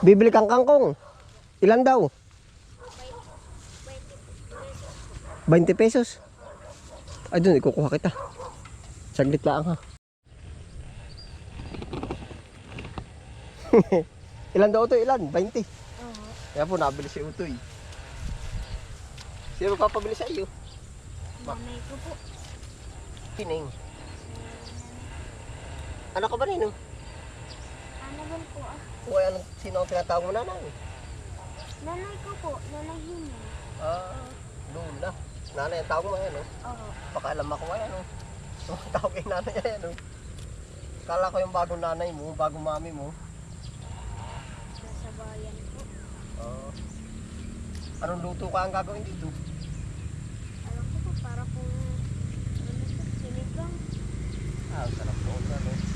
Bibili kang kangkong. Ilan daw? 20 pesos. Ay, dun, ikukuha kita. Saglit lang ha. Ilan daw ito? Ilan? 20. Oo. Kaya po, nabili si Utoy. Sino magpapabili sa iyo? Nanay ko po. Kining. Ano ka ba nino? Ano ba po ah? Ay, anong, sino ang tinatawag mo nanay? Nanay ko po. Nanay Hina. Ah, Lula. Nanay ang tawag mo yan, no? Oo. Baka alam ako yan, no? Ang tawag kay nanay yan, no? Kala ko yung bagong nanay mo, bagong mami mo. Nasa bayan po. Ah. anong luto ka ang gagawin dito? Alam ko po para po ano sinigang. Ah, sarap po. Ano?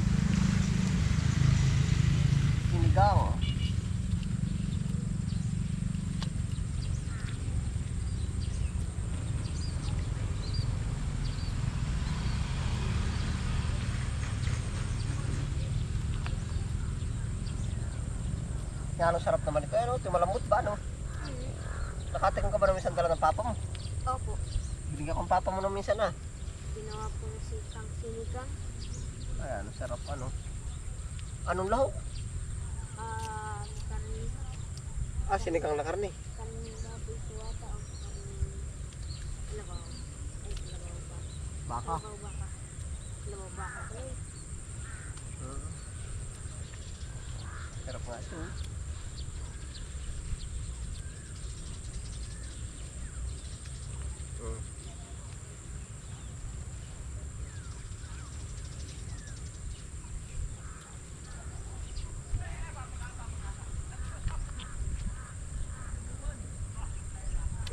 Sinigang. Yan, sarap naman ito. Ano, tumalambot ba, no? Nakatingin ka ba ng minsan dala ng papa mo? Opo. Ko ang papa mo ng minsan, ah. Ginawa po ng sikang sinigang. Ayan, sarap, ano. Anong lahok? Ah, karni. Ah, sinigang na karne. Karni baboy po ata. O karni. Labaw. Ay, labaw ba? Baka. Labaw baka. Labaw baka po eh. Mm. Sarap nga ito. eh. Mm.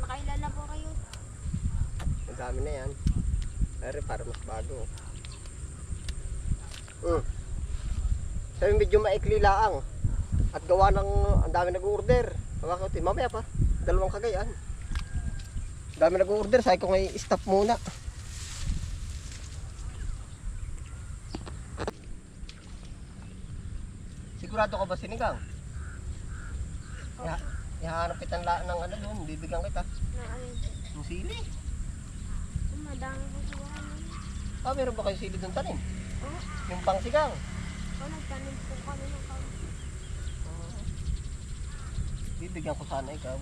Nakailan na po kayo? Ang dami na yan. Pero para mas bago. Mm. Sabi medyo maikli laang. At gawa ng ang dami nag-order. Bakit? Mamaya pa. Dalawang kagayan. Ang dami nag-order. Sabi ko ngay stop muna. Sigurado ka ba sinigang? Iha, ihahanap kitang laan ng ano doon. Bibigyan kita. Yung sili. Madami po sa bahay namin. Ah, meron ba kayo sili doon tanim? Oo. Yung pangsigang. Oh, nagtanim po kami ng kaunti. Bibigyan ko sana ikaw.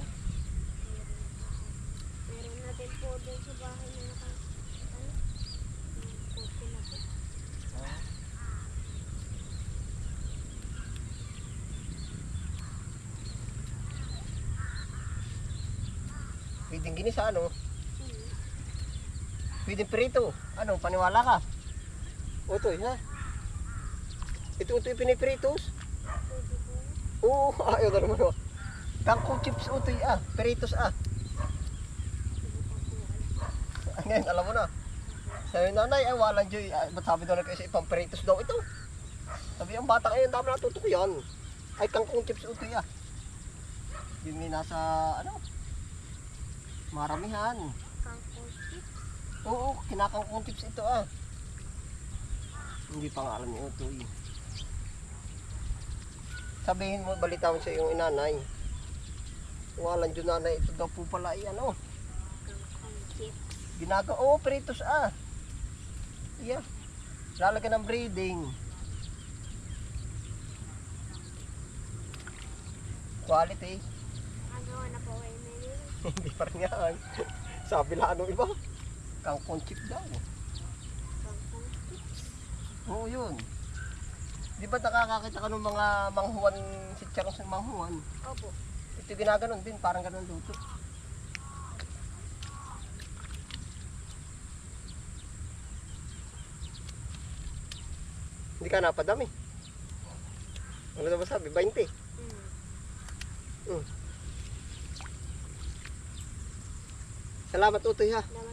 Meron na din po doon sa bahay na naka, ano, po. Pwedeng ginisa, ano? Pwedeng prito. Ano, paniwala ka? Utoy, ha? Ito, utoy, pinipritos? Pwede. Oo, ayaw na naman. Kangkong chips, utoy, ah. Peritos, ah. Ngayon, alam mo na. Sabi nanay, ay walang joy. Ay, ba't sabi daw na kasi ipang peritos daw ito? Sabi ang bata ngayon, dami natuto yan. Ay, kangkong chips, utoy, ah. Yun yung nasa, ano? Maramihan. Kangkong chips. Oo, kinakangkong tips ito ah. Hindi pa nga alam ni Utoy. Sabihin mo, balita mo sa iyong inanay. Walang dyan nanay, ito daw po pala ay ano. Kangkong chips. Ginaga, oo, peritos ah. Yeah. Lalagyan ng breeding. Quality. Nagawa na po yun. Hindi pa rin yan. Sabi lang anong iba. Kangkong chip daw. Oo, yun. Di ba nakakakita ka ng mga manghuan, si Charos ng manghuan? Opo. Ito ginaganon din, parang ganun luto. Hindi ka napadami. Ano na ba sabi? 20. Hmm. Salamat utoy ha. Salamat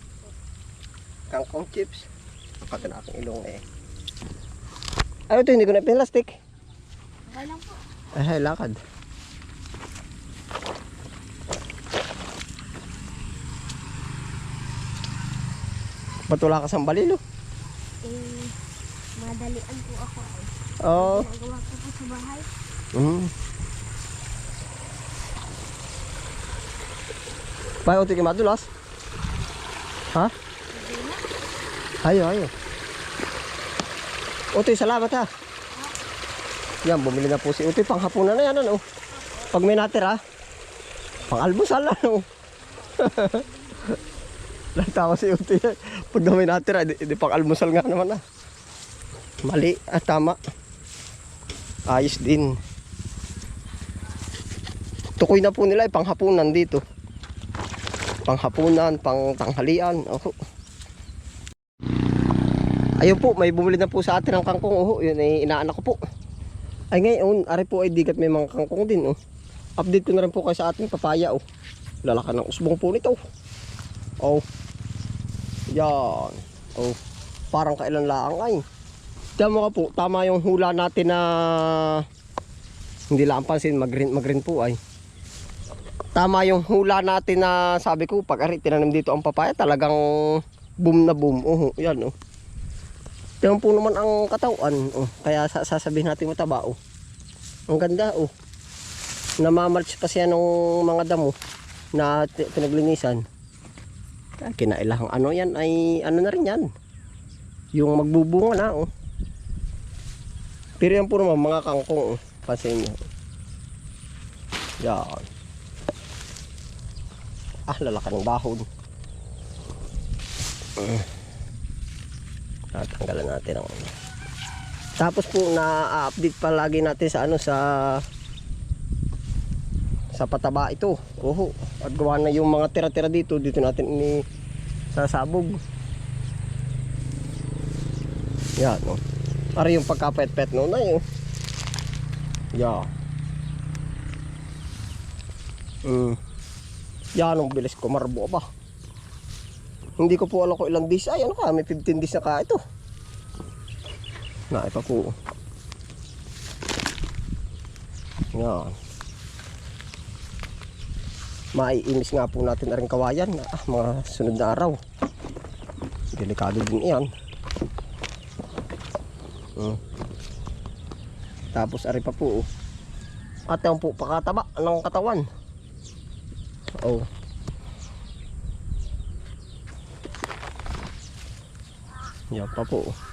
kangkong chips. Kapag na akong ilong eh. Ano ito, hindi ko na plastic. Okay lang po. Ay, lakad. Ba't wala ka sa balilo? Eh, madalian po ako. Oo. Oh. Nagawa ko po sa bahay. Mm. Paano ito madulas? Ha? Huh? Ayo, ayo. Utoy, salamat ha. Yan, bumili na po si Utoy. Panghapunan na yan, ano. Pag may natira, pang almusal, ano. Nagtawa si Utoy. Pag na may natira, di, di pang almusal nga naman ah. Mali, ah, tama. Ayos din. Tukoy na po nila, eh, panghapunan dito. Panghapunan, pang tanghalian. Oh. Ayun po, may bumili na po sa atin ng kangkong. Oh, yun ay inaanak ko po. Ay ngayon, ari po ay digat may mga kangkong din. Oh. Update ko na rin po kayo sa ating papaya. Oh. Lalaka ng usbong po nito. Oh. Yan. Oh. Parang kailan lang ay. Diyan mo ka po, tama yung hula natin na hindi lang pansin, mag-green, mag-green po ay. Tama yung hula natin na sabi ko, pag ari tinanim dito ang papaya, talagang boom na boom. Oh, yan oh. Yan po naman ang katawan. Oh. Kaya sa- sasabihin natin mataba. Oh. Ang ganda. Oh. Namamarch pa siya ng mga damo na pinaglinisan. Ah, Kinailang ano yan ay ano na rin yan. Yung magbubunga na. Oh. Pero yan po naman mga kangkong. Oh. Pansin nyo. Yan. Ah, lalaki ng dahon. Mm. Tatanggalan natin ang ano. Tapos po na-update pa lagi natin sa ano sa sa pataba ito. Oho. At gawa na yung mga tira-tira dito, dito natin ini sasabog. Yan, no. Para yung pagkapet-pet no na yun. Yeah. Mm. Yan ang bilis ko marbo ba. Hindi ko po alam kung ilang days. Ay, ano ka? May 15 days na ka ito. Na, pa po. Yan. Maiinis nga po natin na rin kawayan. Ah, mga sunod na araw. Delikado din yan. Hmm. Tapos ari pa po. At yan po pakataba ng katawan. Oh. Yan pa po.